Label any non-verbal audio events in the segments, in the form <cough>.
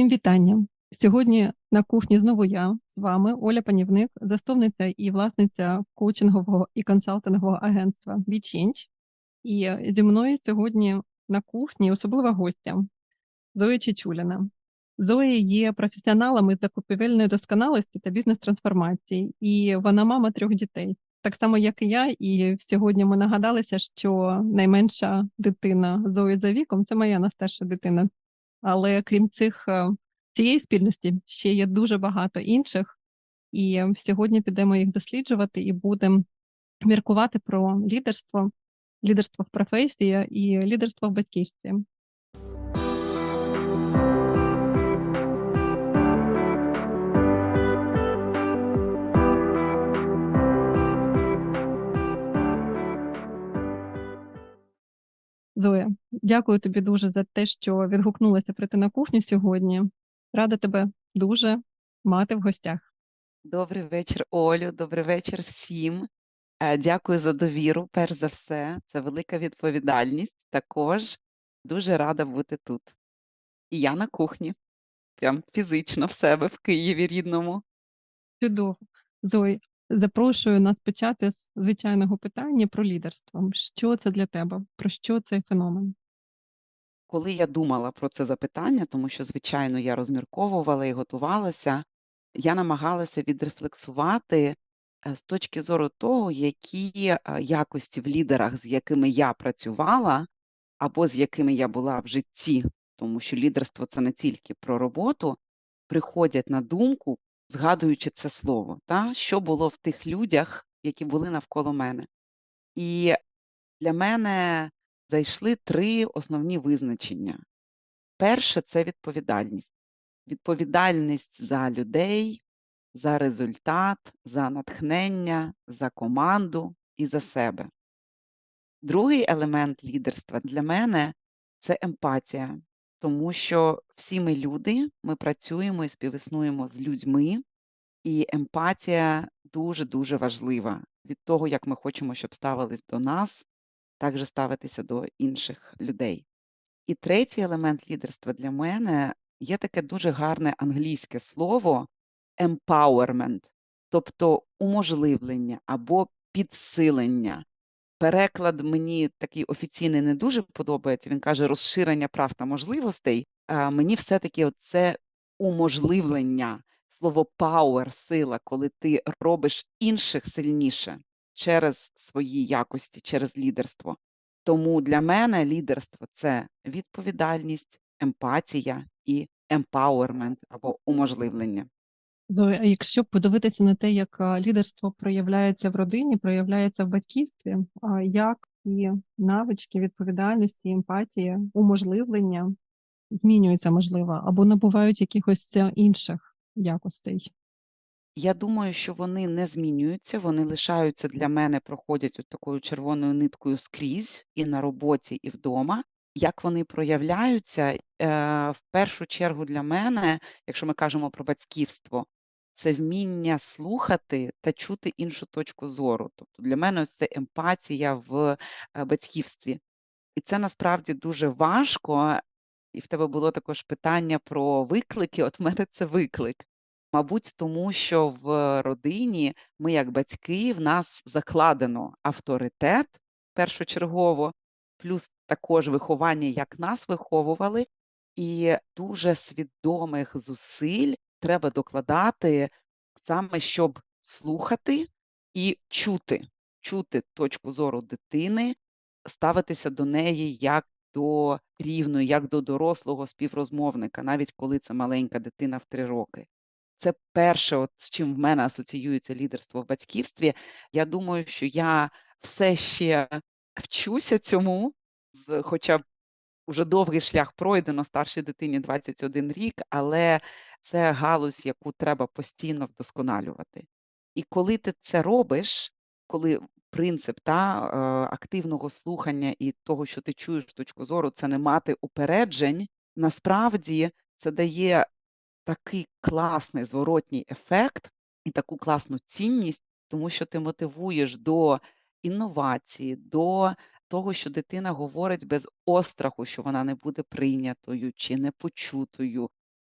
Всім вітання. Сьогодні на кухні знову я з вами, Оля Панівник, засновниця і власниця коучингового і консалтингового агентства BeChange. І зі мною сьогодні на кухні особлива гостя Зоя Чечуліна. Зоя є професіоналом із закупівельної досконалості та бізнес-трансформації, і вона мама трьох дітей. Так само, як і я, і сьогодні ми нагадалися, що найменша дитина Зої за віком це моя найстарша дитина. Але крім цих е, цієї спільності ще є дуже багато інших, і сьогодні підемо їх досліджувати і будемо міркувати про лідерство, лідерство в професії і лідерство в батьківстві. Зоя, дякую тобі дуже за те, що відгукнулася прийти на кухню сьогодні. Рада тебе дуже мати в гостях. Добрий вечір, Олю. Добрий вечір всім. Е, Дякую за довіру. Перш за все, це велика відповідальність. Також дуже рада бути тут. І я на кухні, прям фізично в себе в Києві рідному. Чудово. Зой, запрошую нас почати з звичайного питання про лідерство. Що це для тебе? Про що цей феномен? Коли я думала про це запитання, тому що, звичайно, я розмірковувала і готувалася, я намагалася відрефлексувати е, з точки зору того, які е, якості в лідерах, з якими я працювала, або з якими я була в житті, тому що лідерство це не тільки про роботу, приходять на думку, згадуючи це слово, та, що було в тих людях, які були навколо мене. І для мене зайшли три основні визначення. Перше це відповідальність. Відповідальність за людей, за результат, за натхнення, за команду і за себе. Другий елемент лідерства для мене це емпатія, тому що всі ми люди, ми працюємо і співіснуємо з людьми, і емпатія дуже-дуже важлива від того, як ми хочемо, щоб ставились до нас, так же ставитися до інших людей. І третій елемент лідерства для мене є таке дуже гарне англійське слово empowerment, тобто уможливлення або підсилення. Переклад мені такий офіційний не дуже подобається. Він каже розширення прав та можливостей. А мені все-таки це уможливлення, слово power, сила, коли ти робиш інших сильніше через свої якості, через лідерство. Тому для мене лідерство це відповідальність, емпатія і empowerment або уможливлення. А якщо подивитися на те, як лідерство проявляється в родині, проявляється в батьківстві, як і навички відповідальності, емпатії, уможливлення змінюються, можливо, або набувають якихось е, інших якостей. Я думаю, що вони не змінюються, вони лишаються для мене, проходять от такою червоною ниткою скрізь і на роботі, і вдома. Як вони проявляються, е, в першу чергу для мене, якщо ми кажемо про батьківство, це вміння слухати та чути іншу точку зору. Тобто для мене ось це емпатія в е, батьківстві. І це насправді дуже важко. І в тебе було також питання про виклики. От в мене це виклик. Мабуть, тому що в родині ми, як батьки, в нас закладено авторитет першочергово, плюс також виховання, як нас виховували, і дуже свідомих зусиль треба докладати саме щоб слухати і чути, чути точку зору дитини, ставитися до неї як до рівної, як до дорослого співрозмовника, навіть коли це маленька дитина в три роки. Це перше, от з чим в мене асоціюється лідерство в батьківстві. Я думаю, що я все ще вчуся цьому, хоча б уже довгий шлях пройдено старшій дитині 21 рік, але це галузь, яку треба постійно вдосконалювати. І коли ти це робиш, коли принцип та, е, активного слухання і того, що ти чуєш з точку зору, це не мати упереджень, насправді це дає такий класний зворотній ефект і таку класну цінність, тому що ти мотивуєш до інновації, до того, що дитина говорить без остраху, що вона не буде прийнятою чи непочутою.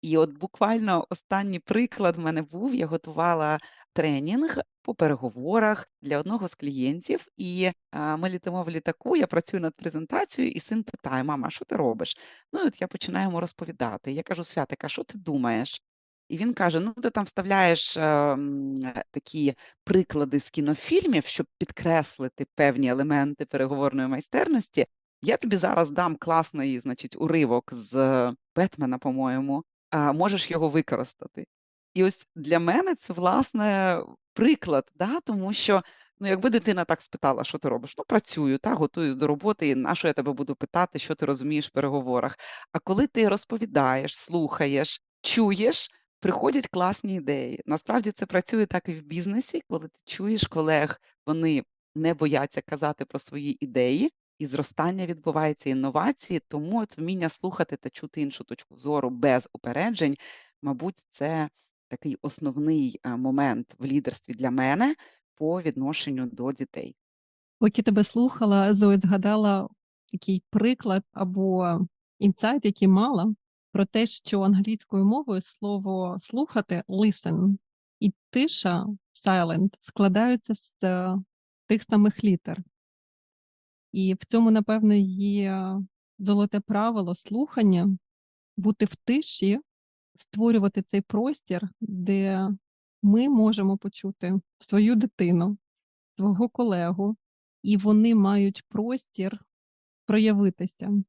І от буквально останній приклад в мене був: я готувала тренінг по переговорах для одного з клієнтів, і, ми літимо в літаку, я працюю над презентацією, і син питає: "Мама, що ти робиш?" Ну, і от я починаю йому розповідати. Я кажу: "Святик, а що ти думаєш?" І він каже: "Ну, ти там вставляєш, ем, такі приклади з кінофільмів, щоб підкреслити певні елементи переговорної майстерності. Я тобі зараз дам класний, значить, уривок з Бетмена, по-моєму, можеш його використати". І ось для мене це, власне, приклад, да, тому що, ну, якби дитина так спитала: "Що ти робиш?" "Ну, працюю, та, готуюсь до роботи, і нащо я тебе буду питати, що ти розумієш в переговорах?" А коли ти розповідаєш, слухаєш, чуєш, приходять класні ідеї. Насправді це працює так і в бізнесі, коли ти чуєш колег, вони не бояться казати про свої ідеї, і зростання відбувається, інновації. Тому от вміння слухати та чути іншу точку зору без упереджень, мабуть, це такий основний, е, момент в лідерстві для мене по відношенню до дітей. Поки тебе слухала, Зоя, згадала такий приклад або інсайт, який мала, про те, що англійською мовою слово "слухати" listen і тиша silent складаються з, е, тих самих літер. І в цьому, напевно, є золоте правило слухання, бути в тиші, створювати цей простір, де ми можемо почути свою дитину, свого колегу, і вони мають простір проявитися,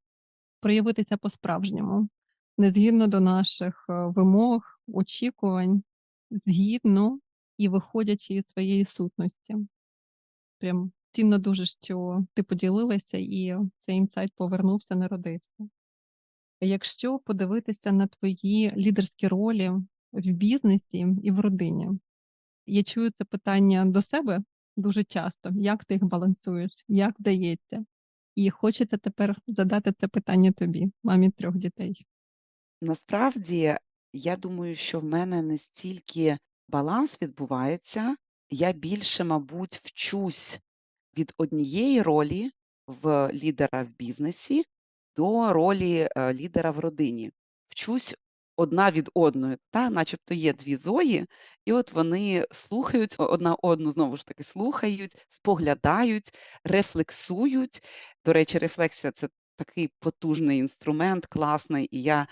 проявитися по-справжньому, не згідно до наших, е, вимог, очікувань, згідно і виходячи із своєї сутності. Прям цінно дуже, що ти поділилася, і цей інсайт повернувся, народився. Якщо подивитися на твої лідерські ролі в бізнесі і в родині, я чую це питання до себе дуже часто: як ти їх балансуєш, як вдається? І хочеться тепер задати це питання тобі, мамі 3 дітей. Насправді, я думаю, що в мене не стільки баланс відбувається, я більше, мабуть, вчусь від однієї ролі в лідера в бізнесі до ролі, е, лідера в родині. Вчусь одна від одної, та, начебто є 2 Зої, і от вони слухають одна одну, знову ж таки, слухають, споглядають, рефлексують. До речі, рефлексія- це такий потужний інструмент, класний, і я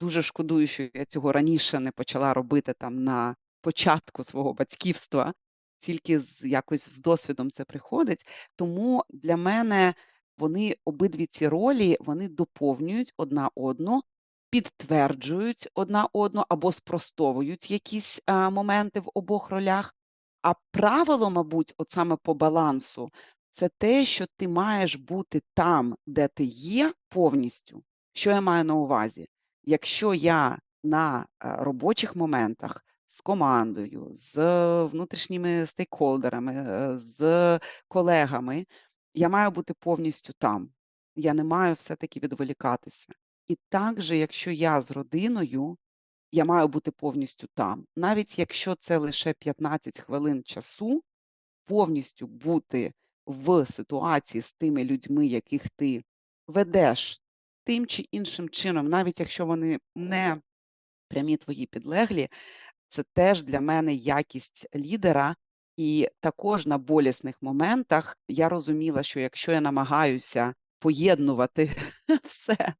дуже шкодую, що я цього раніше не почала робити там на початку свого батьківства, тільки з якось з досвідом це приходить. Тому для мене вони обидві ці ролі, вони доповнюють одна одну, підтверджують одна одну або спростовують якісь, а, моменти в обох ролях. А правило, мабуть, от саме по балансу, це те, що ти маєш бути там, де ти є, повністю. Що я маю на увазі? Якщо я на, е, робочих моментах з командою, з внутрішніми стейкхолдерами, е, з колегами, я маю бути повністю там. Я не маю все-таки відволікатися. І так же, якщо я з родиною, я маю бути повністю там. Навіть якщо це лише 15 хвилин часу, повністю бути в ситуації з тими людьми, яких ти ведеш тим чи іншим чином, навіть якщо вони не прямі твої підлеглі, це теж для мене якість лідера. І також на болісних моментах я розуміла, що якщо я намагаюся поєднувати <laughs> все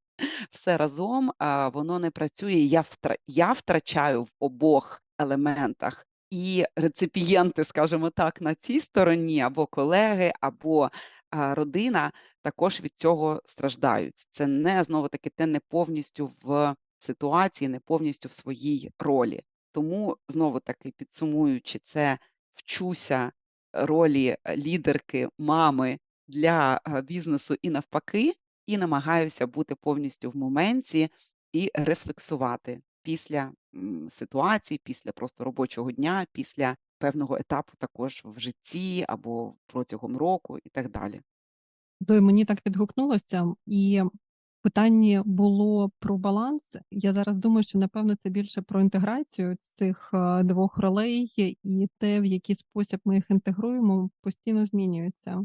все разом, воно не працює. Я я втрачаю в обох елементах. І реципієнти, скажімо так, на цій стороні, або колеги, або, родина також від цього страждають. Це не знову-таки те не повністю в ситуації, не повністю в своїй ролі. Тому знову-таки підсумуючи це, вчуся ролі лідерки, мами для, бізнесу і навпаки, і намагаюся бути повністю в моменті і рефлексувати після, м, ситуацій, після просто робочого дня, після певного етапу також в житті або протягом року і так далі. Зоя, мені так відгукнулося, і питання було про баланс. Я зараз думаю, що напевно це більше про інтеграцію цих, е, 2 ролей, і те, в який спосіб ми їх інтегруємо, постійно змінюється.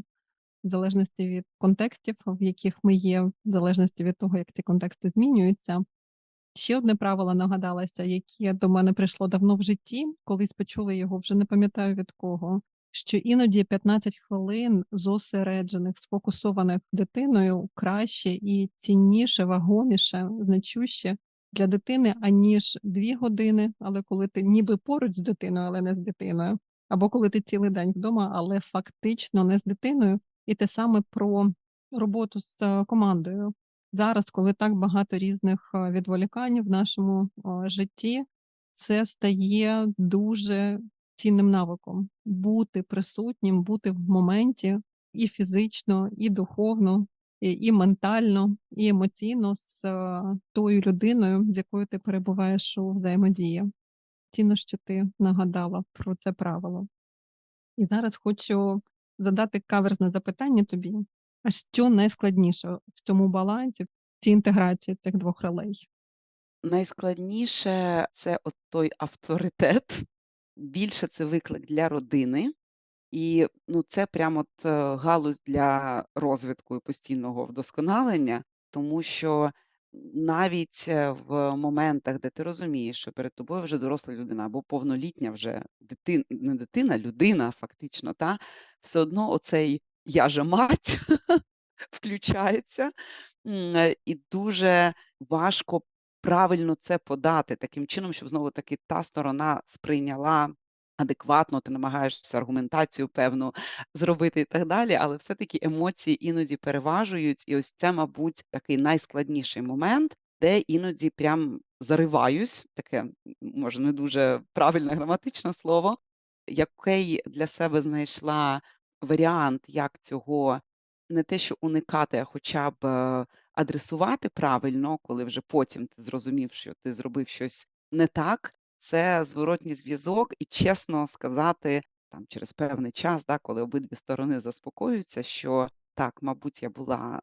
В залежності від контекстів, в яких ми є, в залежності від того, як ці контексти змінюються. Ще одне правило нагадалося, яке до мене прийшло давно в житті, колись почула його, вже не пам'ятаю від кого, що іноді 15 хвилин зосереджених, сфокусованих дитиною краще і цінніше, вагоміше, значуще для дитини, аніж 2 години, але коли ти ніби поруч з дитиною, але не з дитиною, або коли ти цілий день вдома, але фактично не з дитиною. І те саме про роботу з е, командою. Зараз, коли так багато різних е, відволікань в нашому е, житті, це стає дуже цінним навиком бути присутнім, бути в моменті і фізично, і духовно, і, ментально, і емоційно з е, тою людиною, з якою ти перебуваєш у взаємодії. Цінно, що ти нагадала про це правило. І зараз хочу задати каверзне запитання тобі. А що найскладніше в цьому балансі, в цій інтеграції цих двох ролей? Найскладніше це от той авторитет. Більше це виклик для родини. І ну, це прямо от, е, галузь для розвитку і постійного вдосконалення, тому що навіть е, в моментах, де ти розумієш, що перед тобою вже доросла людина або повнолітня вже дитина, не дитина, людина фактично, та, все одно оцей я же мать <laughs> включається, е, і дуже важко правильно це подати таким чином, щоб знову таки та сторона сприйняла адекватно, ти намагаєшся аргументацію певну зробити і так далі, але все-таки емоції іноді переважують, і ось це, мабуть, такий найскладніший момент, де іноді прям зариваюсь, таке може не дуже правильне граматичне слово, який для себе знайшла варіант, як цього не те, що уникати, а хоча б е, адресувати правильно, коли вже потім ти зрозумів, що ти зробив щось не так, це зворотній зв'язок, і чесно сказати, там через певний час, да, коли обидві сторони заспокоюються, що так, мабуть, я була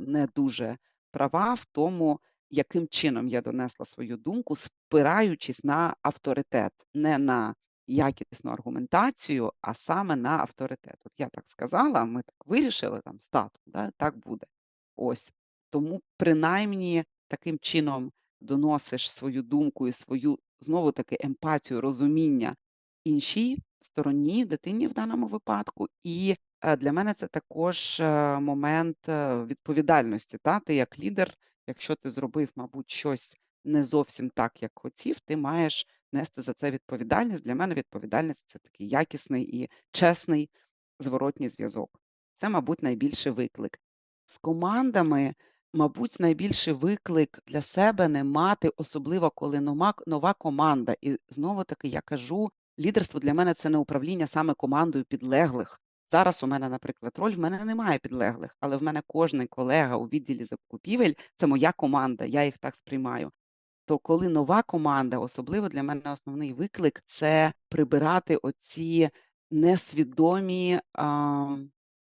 не дуже права в тому, яким чином я донесла свою думку, спираючись на авторитет, не на якісну аргументацію, а саме на авторитет. От я так сказала, ми так вирішили там з татом, да, так буде. Ось тому, принаймні, таким чином доносиш свою думку і свою знову таки емпатію, розуміння іншій стороні, дитині в даному випадку. І е, для мене це також е, момент е, відповідальності. Та? Ти як лідер, якщо ти зробив, мабуть, щось не зовсім так, як хотів, ти маєш нести за це відповідальність. Для мене відповідальність це такий якісний і чесний зворотній зв'язок. Це, мабуть, найбільший виклик. З командами, мабуть, найбільший виклик для себе не мати, особливо коли нова, нова команда. І знову таки я кажу, лідерство для мене це не управління саме командою підлеглих. Зараз у мене, наприклад, роль в мене немає підлеглих, але в мене кожен колега у відділі закупівель це моя команда, я їх так сприймаю. То коли нова команда, особливо для мене основний виклик це прибирати оці несвідомі, а,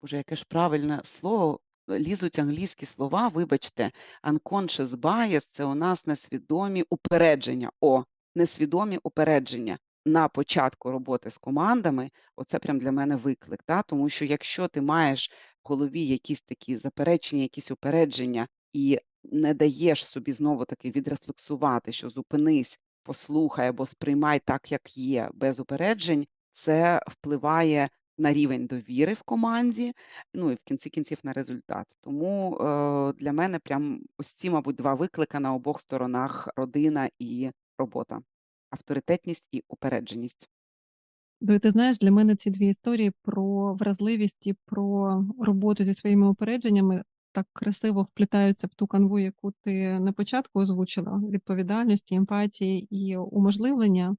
боже, яке ж правильне слово, лізуть англійські слова, вибачте, unconscious bias – це у нас несвідомі упередження. О, несвідомі упередження на початку роботи з командами, оце прям для мене виклик. Та? Тому що якщо ти маєш в голові якісь такі заперечення, якісь упередження, і не даєш собі знову таки відрефлексувати, що зупинись, послухай або сприймай так, як є, без упереджень, це впливає на рівень довіри в команді, ну і в кінці кінців на результат. Тому е, для мене прям ось ці, мабуть, два виклика на обох сторонах родина і робота: авторитетність і упередженість. Ну, ти знаєш, для мене ці дві історії про вразливість і про роботу зі своїми упередженнями так красиво вплітаються в ту канву, яку ти на початку озвучила: відповідальності, емпатії і уможливлення.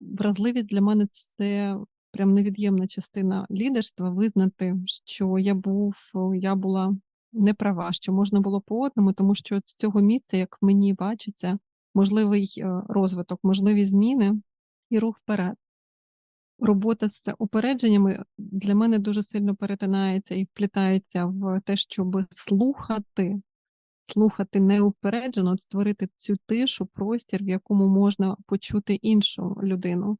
Вразливість для мене це прям невід'ємна частина лідерства визнати, що я був, я була не права, що можна було по-одному, тому що з цього місця, як мені бачиться, можливий е, розвиток, можливі зміни і рух вперед. Робота з упередженнями для мене дуже сильно перетинається і вплітається в те, щоб слухати, слухати неупереджено, створити цю тишу, простір, в якому можна почути іншу людину.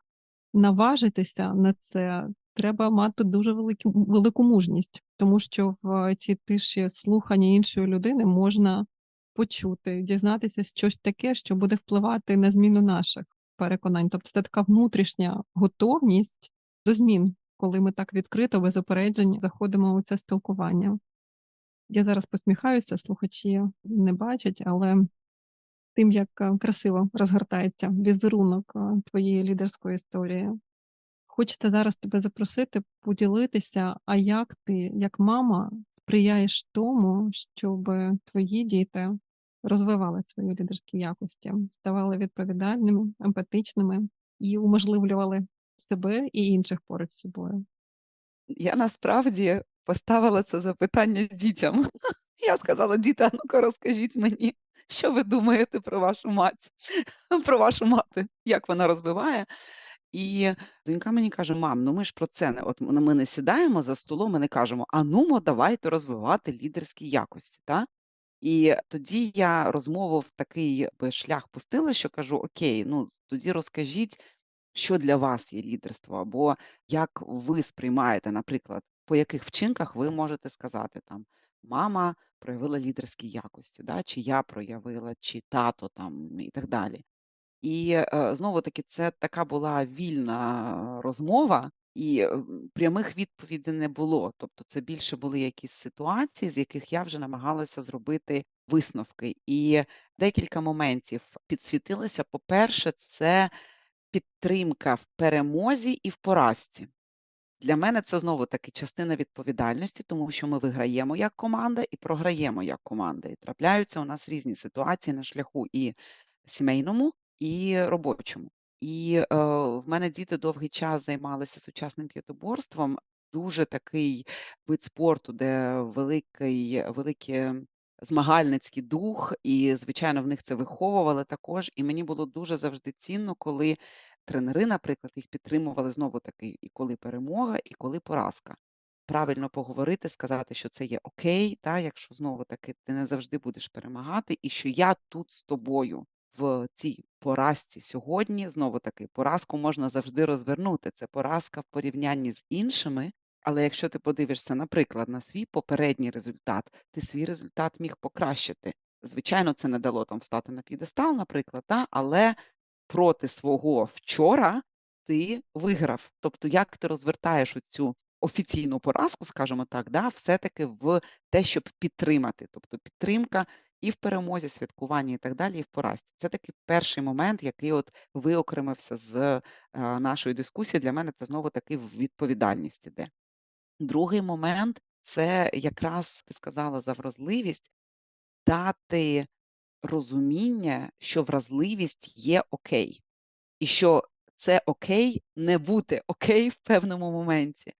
Наважитися на це треба мати дуже велику, велику мужність, тому що в цій тиші слухання іншої людини можна почути, дізнатися щось таке, що буде впливати на зміну наших переконань. Тобто це така внутрішня готовність до змін, коли ми так відкрито, без упереджень заходимо у це спілкування. Я зараз посміхаюся, слухачі не бачать, але тим, як е, красиво розгортається візерунок е, твоєї лідерської історії. Хочете зараз тебе запросити поділитися, а як ти, як мама, сприяєш тому, щоб твої діти розвивали свої лідерські якості, ставали відповідальними, емпатичними і уможливлювали себе і інших поруч з собою. Я насправді поставила це запитання дітям. <laughs> Я сказала: "Діти, ну-ка розкажіть мені, що ви думаєте про вашу мать, <laughs> про вашу мати, як вона розвиває?" І донька мені каже: "Мам, ну ми ж про це не от ми не сідаємо за столом і не кажемо: "А нумо, давайте розвивати лідерські якості", та?" І тоді я розмову в такий би шлях пустила, що кажу: "Окей, ну тоді розкажіть, що для вас є лідерство, або як ви сприймаєте, наприклад, по яких вчинках ви можете сказати там: "Мама проявила лідерські якості", да, чи я проявила, чи тато там і так далі. І, е, знову-таки, це така була вільна розмова, і, прямих відповідей не було. Тобто це більше були якісь ситуації, з яких я вже намагалася зробити висновки. І декілька моментів підсвітилося. По-перше, це підтримка в перемозі і в поразці. Для мене це знову-таки частина відповідальності, тому що ми виграємо як команда і програємо як команда. І трапляються у нас різні ситуації на шляху і сімейному, і робочому. І, е, в мене діти довгий час займалися сучасним п'ятиборством. Дуже такий вид спорту, де великий велике змагальницький дух, і, звичайно, в них це виховували також. І мені було дуже завжди цінно, коли тренери, наприклад, їх підтримували знову-таки і коли перемога, і коли поразка. Правильно поговорити, сказати, що це є окей, та, якщо знову-таки ти не завжди будеш перемагати, і що я тут з тобою в цій поразці сьогодні. Знову-таки, поразку можна завжди розвернути. Це поразка в порівнянні з іншими. Але якщо ти подивишся, наприклад, на свій попередній результат, ти свій результат міг покращити. Звичайно, це не дало там встати на п'єдестал, наприклад, та, але проти свого вчора ти виграв. Тобто, як ти розвертаєш оцю офіційну поразку, скажімо так, да, все-таки в те, щоб підтримати. Тобто підтримка і в перемозі, святкуванні і так далі, і в поразці. Це такий перший момент, який от виокремився з е, нашої дискусії. Для мене це знову таки в відповідальність іде. Другий момент це якраз ти сказала за вразливість, дати розуміння, що вразливість є окей, і що це окей не бути окей в певному моменті.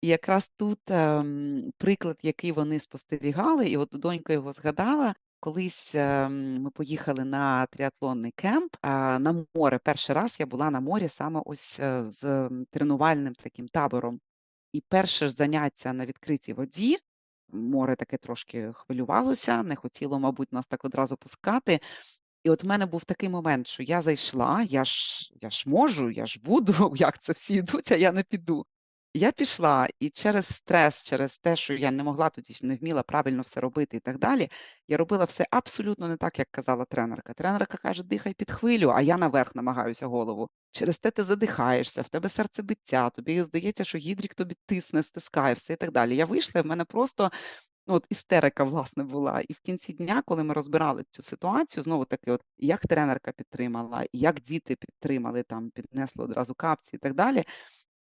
І якраз тут ем, приклад, який вони спостерігали, і от донька його згадала. Колись ем, ми поїхали на тріатлонний кемп на море. Перший раз я була на морі саме ось е, з тренувальним таким табором. І перше ж заняття на відкритій воді, море таке трошки хвилювалося, не хотіло, мабуть, нас так одразу пускати. І от в мене був такий момент, що я зайшла, я ж я ж можу, я ж буду, <laughs> як це всі йдуть, а я не піду. Я пішла, і через стрес, через те, що я не могла тоді не вміла правильно все робити і так далі, я робила все абсолютно не так, як казала тренерка. Тренерка каже: дихай під хвилю, а я наверх намагаюся голову. Через те ти задихаєшся, в тебе серцебиття, тобі здається, що гідрік тобі тисне, стискає, все і так далі. Я вийшла, і в мене просто ну, от істерика, власне, була. І в кінці дня, коли ми розбирали цю ситуацію, знову таки, от як тренерка підтримала, як діти підтримали, там піднесли одразу капці і так далі.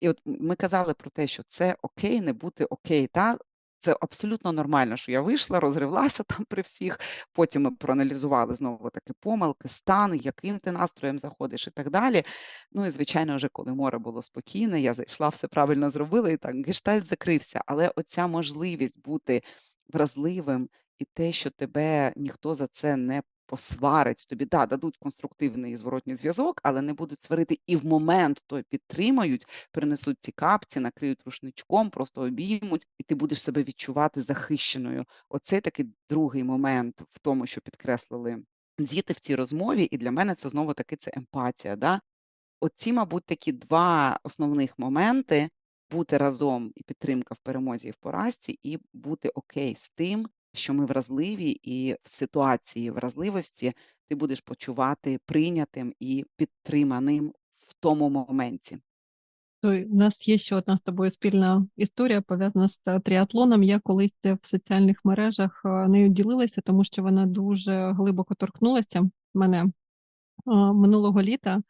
І от ми казали про те, що це окей, не бути окей. Та? Це абсолютно нормально, що я вийшла, розривлася <laughs> там при всіх. Потім ми проаналізували знову таки помилки, стан, яким ти настроєм заходиш і так далі. Ну і звичайно, вже коли море було спокійне, я зайшла, все правильно зробила, і так гештальт закрився. Але оця можливість бути вразливим і те, що тебе ніхто за це не посварить, тобі да, дадуть конструктивний зворотній зв'язок, але не будуть сварити і в момент той підтримають, принесуть ці капці, накриють рушничком, просто обіймуть, і ти будеш себе відчувати захищеною. Оце такий другий момент в тому, що підкреслили діти в цій розмові, і для мене це знову таки це емпатія. Да? Оці, мабуть, такі два основних моменти: бути разом і підтримка в перемозі і в поразці, і бути окей з тим, що ми вразливі, і в ситуації вразливості ти будеш почувати прийнятим і підтриманим в тому моменті. У нас є ще одна з тобою спільна історія пов'язана з е, тріатлоном. Я колись в соціальних мережах е, нею ділилася, тому що вона дуже глибоко торкнулася мене. Е, Минулого літа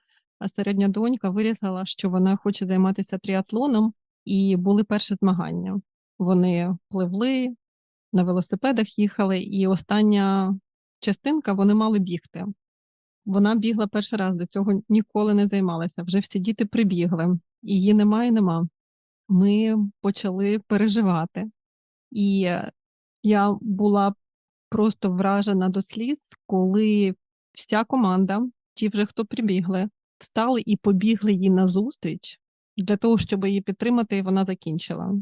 середня донька вирішила, що вона хоче займатися тріатлоном, і були перші змагання. Вони пливли, на велосипедах їхали, і остання частинка вони мали бігти. Вона бігла перший раз, до цього ніколи не займалася. Вже всі діти прибігли, її немає, нема. Ми почали переживати. І я була просто вражена до сліз, коли вся команда, ті вже хто прибігли, встали і побігли їй назустріч для того, щоб її підтримати, і вона закінчила.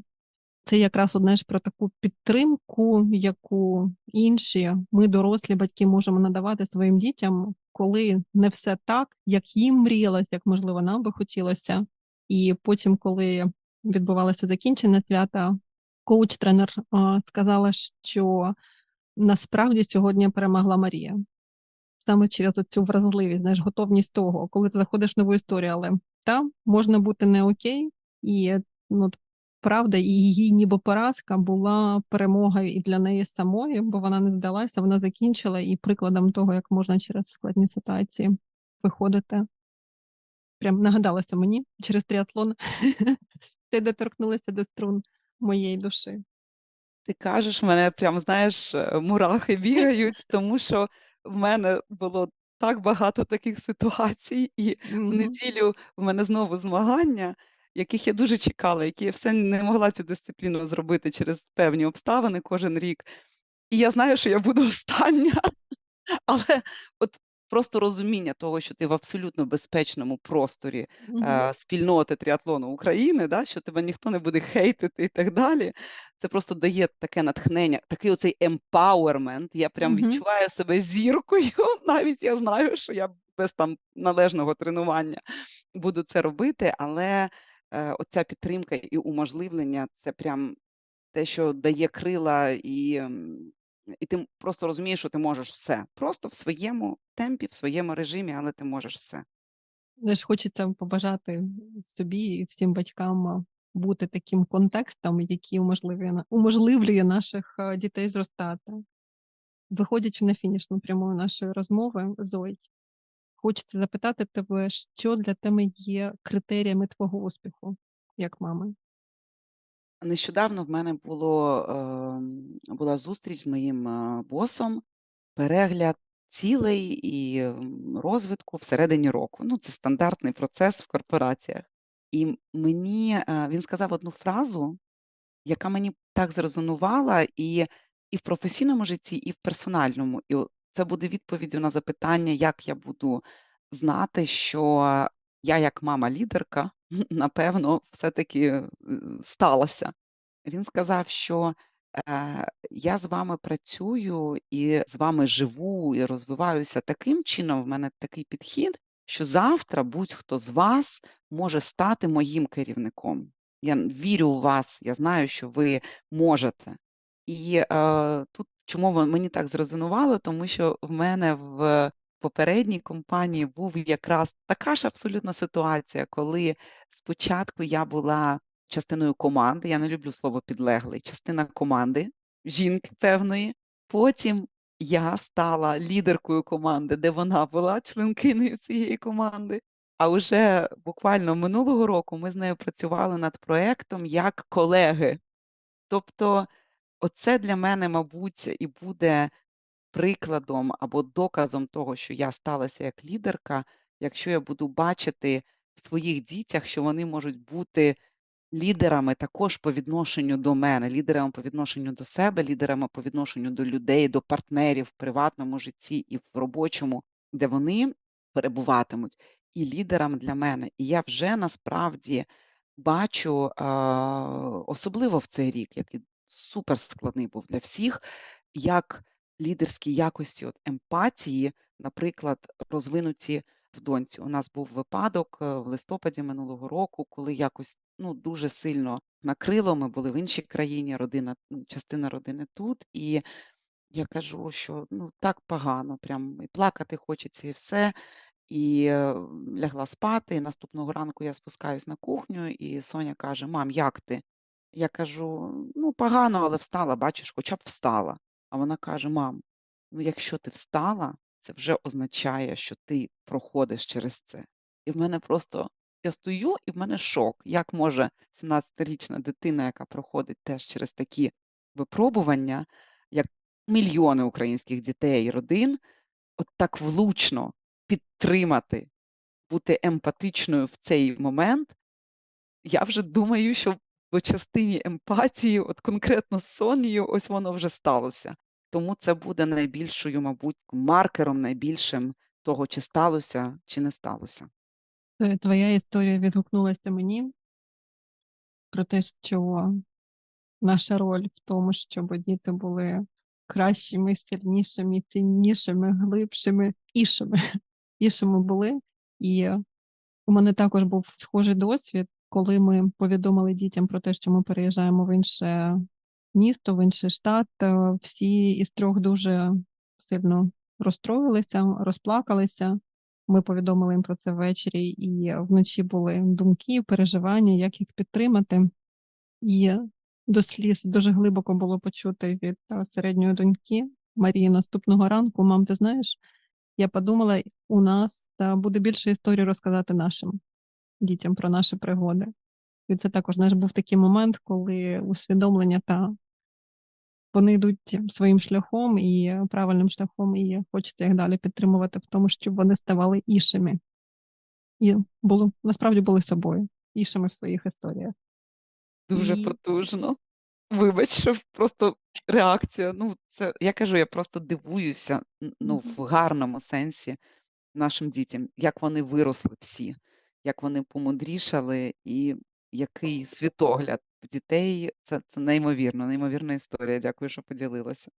Це якраз одне ж про таку підтримку, яку інші ми, дорослі батьки, можемо надавати своїм дітям, коли не все так, як їм мріялося, як можливо нам би хотілося. І потім, коли відбувалося закінчення свята, коуч-тренер сказала, що насправді сьогодні перемогла Марія. Саме через цю вразливість, знаєш, готовність того, коли ти заходиш в нову історію, але там можна бути не окей, і ну, правда, і її ніби поразка була перемогою і для неї самої, бо вона не здалася, вона закінчила і прикладом того, як можна через складні ситуації виходити. Прям нагадалося мені через тріатлон. <laughs> Ти доторкнулася до струн моєї душі. Ти кажеш, мене прям, знаєш, е, мурахи бігають, тому що в мене було так багато таких ситуацій, і в неділю в мене знову змагання, яких я дуже чекала, які я все не могла цю дисципліну зробити через певні обставини кожен рік. І я знаю, що я буду <laughs> остання, але от просто розуміння того, що ти в абсолютно безпечному просторі Мгм. е, спільноти тріатлону України, да, що тебе ніхто не буде хейтити і так далі. Це просто дає таке натхнення, такий оцей empowerment. Я прям Мгм. відчуваю себе зіркою. <laughs> Навіть я знаю, що я без там належного тренування буду це робити, але оця підтримка і уможливлення це прям те, що дає крила, і, і ти просто розумієш, що ти можеш все. Просто в своєму темпі, в своєму режимі, але ти можеш все. Знаєш, хочеться побажати собі і всім батькам бути таким контекстом, який уможливлює, уможливлює наших дітей зростати. Виходячи на фінішну пряму нашої розмови, Зой, хочеться запитати тебе, що для тебе є критеріями твого успіху як мами? Нещодавно в мене було, ем, була зустріч з моїм е, босом, перегляд цілей і розвитку всередині року. Ну, це стандартний процес в корпораціях. І мені е, він сказав одну фразу, яка мені так зрезонувала і, і в професійному житті, і в персональному. І це буде відповіддю на запитання, як я буду знати, що я, як мама-лідерка, <laughs> напевно, все-таки е, сталося. Він сказав, що е, я з вами працюю і з вами живу і розвиваюся таким чином. В мене такий підхід, що завтра будь-хто з вас може стати моїм керівником. Я вірю в вас, я знаю, що ви можете. І е, тут чому мені так зрезонувало, тому що в мене в попередній компанії був якраз така ж абсолютно ситуація, коли спочатку я була частиною команди, я не люблю слово підлеглий, частина команди, жінки певної. Потім я стала лідеркою команди, де вона була членкиною цієї команди. А вже буквально минулого року ми з нею працювали над проектом як колеги. Тобто, оце для мене, мабуть, і буде прикладом або доказом того, що я сталася як лідерка, якщо я буду бачити в своїх дітях, що вони можуть бути лідерами також по відношенню до мене, лідерами по відношенню до себе, лідерами по відношенню до людей, до партнерів в приватному житті і в робочому, де вони перебуватимуть, і лідерами для мене. І я вже насправді бачу, особливо в цей рік, який супер складний був для всіх, як лідерські якості от емпатії, наприклад, розвинуті в доньці. У нас був випадок е, в листопаді минулого року, коли якось ну дуже сильно накрило. Ми були в іншій країні, родина, ну, частина родини тут, і я кажу, що ну так погано, прям і плакати хочеться, і все. І е, лягла спати. І наступного ранку я спускаюсь на кухню, і Соня каже: Мам, як ти? Я кажу: ну, погано, але встала, бачиш, хоча б встала. А вона каже: Мам, ну якщо ти встала, це вже означає, що ти проходиш через це. І в мене просто я стою, і в мене шок. Як може 17-річна дитина, яка проходить теж через такі випробування, як мільйони українських дітей і родин, от так влучно підтримати, бути емпатичною в цей момент, я вже думаю, що по частині емпатії, от конкретно з Сонією, ось воно вже сталося. Тому це буде найбільшою, мабуть, маркером найбільшим того, чи сталося, чи не сталося. Твоя історія відгукнулася мені про те, що наша роль в тому, щоб діти були кращими, сильнішими, ціннішими, глибшими, ішими. <laughs> Ішими були. І у мене також був схожий досвід, коли ми повідомили дітям про те, що ми переїжджаємо в інше місто, в інший штат. е, Всі із трьох дуже сильно розстроїлися, розплакалися. Ми повідомили їм про це ввечері, і вночі були думки, переживання, як їх підтримати. І до сліз дуже глибоко було почути від е, середньої доньки Марії наступного ранку. Мам, ти знаєш, я подумала, у нас е, буде більше історій розказати нашим дітям про наші пригоди. І це також знаєш, був такий момент, коли усвідомлення та вони йдуть своїм шляхом і правильним шляхом, і хочеться їх далі підтримувати в тому, щоб вони ставали іншими. І було насправді були собою, іншими в своїх історіях. Дуже І- потужно. Вибач, що просто реакція. Ну, це я кажу, я просто дивуюся, ну, в гарному сенсі нашим дітям, як вони виросли всі, як вони помудрішали, і який світогляд дітей. Це, це неймовірно, неймовірна історія. Дякую, що поділилася.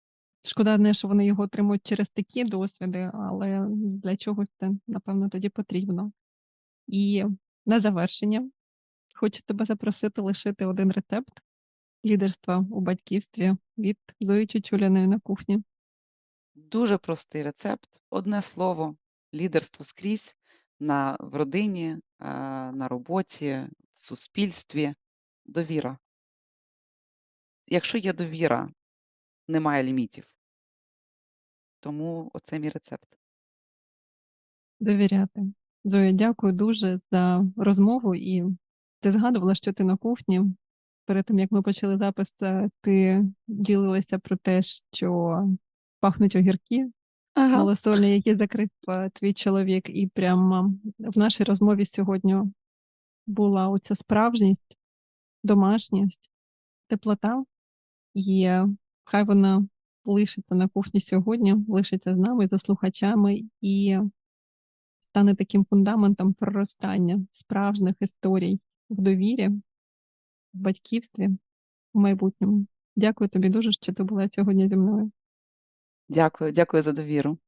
Шкода, не, що вони його отримують через такі досвіди, але для чогось це, напевно, тоді потрібно. І на завершення хочу тебе запросити лишити один рецепт лідерства у батьківстві від Зої Чучуляної на кухні. Дуже простий рецепт. Одне слово: лідерство скрізь на, в родині, на роботі, в суспільстві. Довіра. Якщо є довіра, немає лімітів. Тому оце мій рецепт. Довіряти. Зоя, дякую дуже за розмову. І ти згадувала, що ти на кухні. Перед тим як ми почали запис, е, ти ділилася про те, що пахнуть огірки, Ага. малосольні, які закрив е, твій чоловік, і прямо в нашій розмові сьогодні була оця справжність, домашність, теплота. І е, хай вона лишиться на кухні сьогодні, лишиться з нами, за слухачами, і стане таким фундаментом проростання справжніх історій в довірі, в батьківстві, в майбутньому. Дякую тобі дуже, що ти була сьогодні зі мною. Дякую, дякую за довіру.